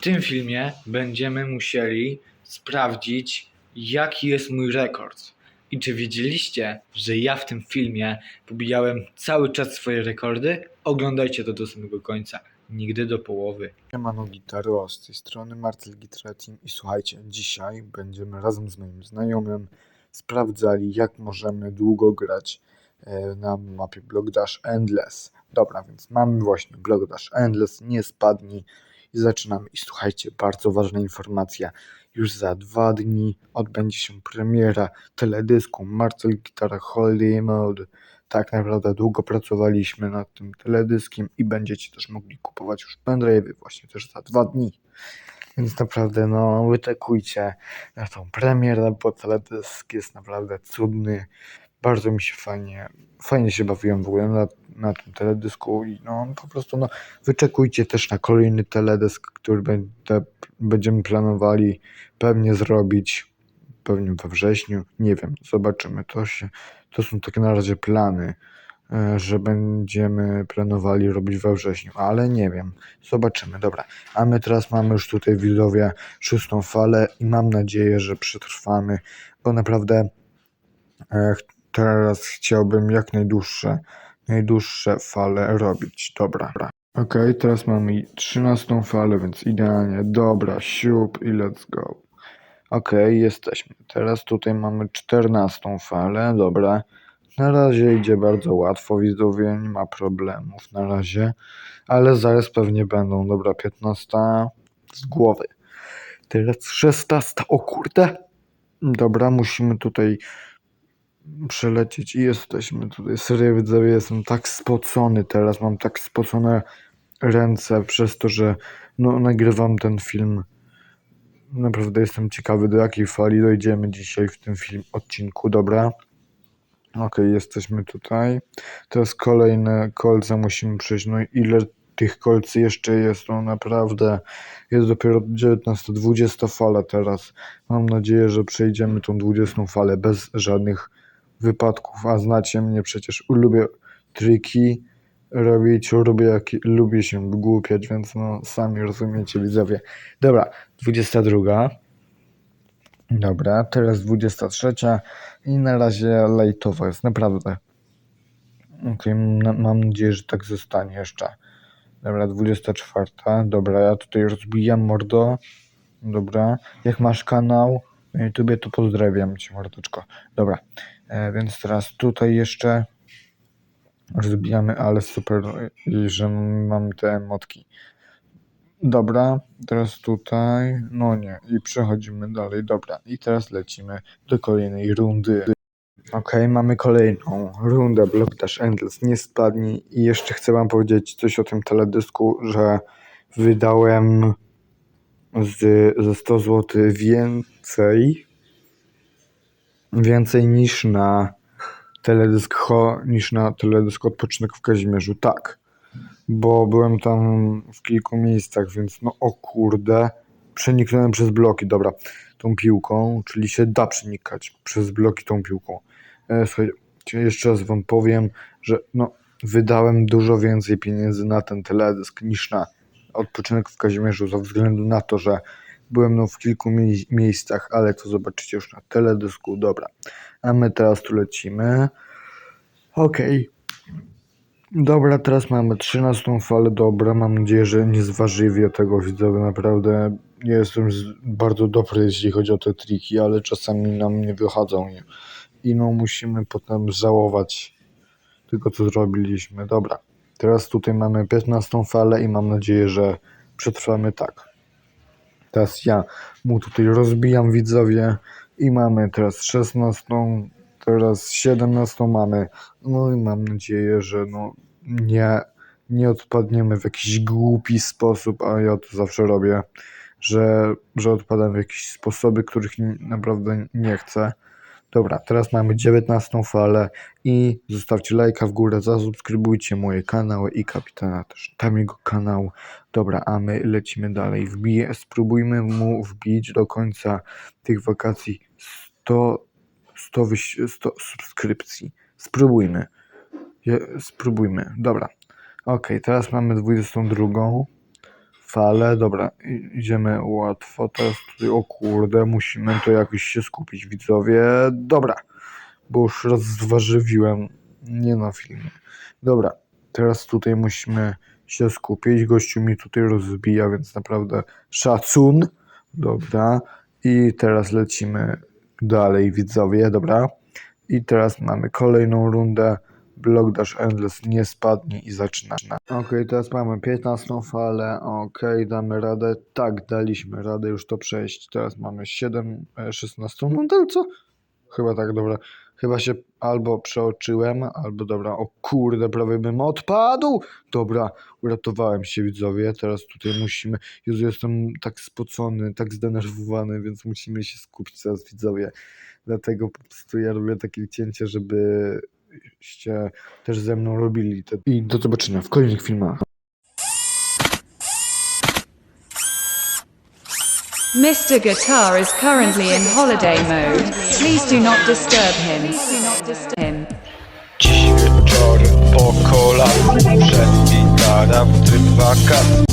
W tym filmie będziemy musieli sprawdzić, jaki jest mój rekord. I czy wiedzieliście, że ja w tym filmie pobijałem cały czas swoje rekordy? Oglądajcie to do samego końca, nigdy do połowy. Siemano Gitaro, z tej strony Marcel Gitara Team i słuchajcie, dzisiaj będziemy razem z moim znajomym sprawdzali jak możemy długo grać e, na mapie Block Dash Endless. Dobra, więc mamy właśnie Block Dash Endless, nie spadnij i zaczynamy. I słuchajcie, bardzo ważna informacja, już za dwa dni odbędzie się premiera teledysku Marcel Gitara Holy Mode. Tak naprawdę długo pracowaliśmy nad tym teledyskiem i będziecie też mogli kupować już pendrive'y właśnie też za dwa dni. Więc naprawdę no wyczekujcie na tą premierę, bo teledysk jest naprawdę cudny. Bardzo mi się fajnie, fajnie się bawiłem w ogóle na, na tym teledysku i no po prostu no wyczekujcie też na kolejny teledysk, który będziemy planowali pewnie zrobić pewnie we wrześniu, nie wiem, zobaczymy, to się, to są takie na razie plany, e, że będziemy planowali robić we wrześniu, ale nie wiem, zobaczymy, dobra, a my teraz mamy już tutaj widzowie szóstą falę i mam nadzieję, że przetrwamy, bo naprawdę e, teraz chciałbym jak najdłuższe, najdłuższe fale robić, dobra. Okej, teraz mamy trzynastą falę, więc idealnie, dobra, siup i let's go. Okej, jesteśmy. Teraz tutaj mamy czternastą falę, dobra. Na razie idzie bardzo łatwo, widzowie, nie ma problemów na razie, ale zaraz pewnie będą. Dobra, 15 z głowy. Teraz 16, o kurde. Dobra, musimy tutaj przelecieć i jesteśmy tutaj. Serio, widzowie, jestem tak spocony teraz, mam tak spocone ręce przez to, że no, nagrywam ten film. Naprawdę jestem ciekawy, do jakiej fali dojdziemy dzisiaj w tym film odcinku. Dobra. Okej, jesteśmy tutaj. Teraz kolejne kolce musimy przejść. No ile tych kolcy jeszcze jest? No naprawdę jest dopiero 19-20 fala teraz. Mam nadzieję, że przejdziemy tą 20 falę bez żadnych wypadków. A znacie mnie przecież, lubię triki robić, lubię, jak, lubię się wgłupiać, więc no sami rozumiecie widzowie. Dobra, 22. Dobra, teraz 23 i na razie lajtowo jest, naprawdę. Na- mam nadzieję, że tak zostanie jeszcze. Dobra, 24. Dobra, ja tutaj rozbijam mordo. Dobra, jak masz kanał na to pozdrawiam cię mordeczko. Dobra, więc teraz tutaj jeszcze rozbijamy, ale super, że mam te emotki. Dobra, teraz tutaj, no nie, i przechodzimy dalej, dobra, i teraz lecimy do kolejnej rundy. Okej, mamy kolejną rundę Block Dash Endless, nie spadnij i jeszcze chcę wam powiedzieć coś o tym teledysku, że wydałem z, ze 100 zł więcej, więcej niż na teledysk Ho, niż na teledysk Odpoczynek w Kazimierzu, tak bo byłem tam w kilku miejscach, więc no o kurde, przeniknąłem przez bloki, dobra, tą piłką, czyli się da przenikać przez bloki tą piłką. E, słuchajcie, jeszcze raz wam powiem, że no wydałem dużo więcej pieniędzy na ten teledysk niż na odpoczynek w Kazimierzu, ze względu na to, że byłem no w kilku mie- miejscach, ale to zobaczycie już na teledysku, dobra. A my teraz tu lecimy. Okej. Dobra, teraz mamy 13 falę, dobra, mam nadzieję, że nie zwarzywię tego widzowie, naprawdę nie jestem bardzo dobry, jeśli chodzi o te triki, ale czasami nam nie wychodzą i, no musimy potem żałować tego, co zrobiliśmy. Dobra, teraz tutaj mamy 15 falę i mam nadzieję, że przetrwamy tak. Teraz ja mu tutaj rozbijam widzowie i mamy teraz 16, teraz 17 mamy. No i mam nadzieję, że no nie, nie odpadniemy w jakiś głupi sposób, a ja to zawsze robię, że, że odpadam w jakieś sposoby, których naprawdę nie chcę. Dobra, teraz mamy 19 falę i zostawcie lajka w górę, zasubskrybujcie moje kanały i kapitana też, tam jego kanał. Dobra, a my lecimy dalej. Wbije, spróbujmy mu wbić do końca tych wakacji 100, 100, wyś- 100 subskrypcji. Spróbujmy. Je, spróbujmy. Dobra. Ok, teraz mamy 22 fale. Dobra, idziemy łatwo. Teraz tutaj, o kurde, musimy to jakoś się skupić, widzowie. Dobra, bo już raz nie na filmie. Dobra, teraz tutaj musimy się skupić. Gościu mi tutaj rozbija, więc naprawdę szacun. Dobra, i teraz lecimy dalej, widzowie. Dobra, i teraz mamy kolejną rundę. Block Dash Endless nie spadnie i zaczyna. Okej, teraz mamy 15 falę. Okej, damy radę. Tak, daliśmy radę już to przejść. Teraz mamy 7, e, 16 rundel, co? Chyba tak, dobra. Chyba się albo przeoczyłem, albo dobra. O kurde, prawie bym odpadł. Dobra, uratowałem się widzowie. Teraz tutaj musimy. Jezu, jestem tak spocony, tak zdenerwowany, więc musimy się skupić teraz widzowie. Dlatego po prostu ja robię takie cięcie, żebyście też ze mną robili. Te... I do zobaczenia w kolejnych filmach. Mr. Guitar is currently in holiday mode. Please do not disturb him. Dziś wieczorem po kolacji Przed gitara w tryb wakacji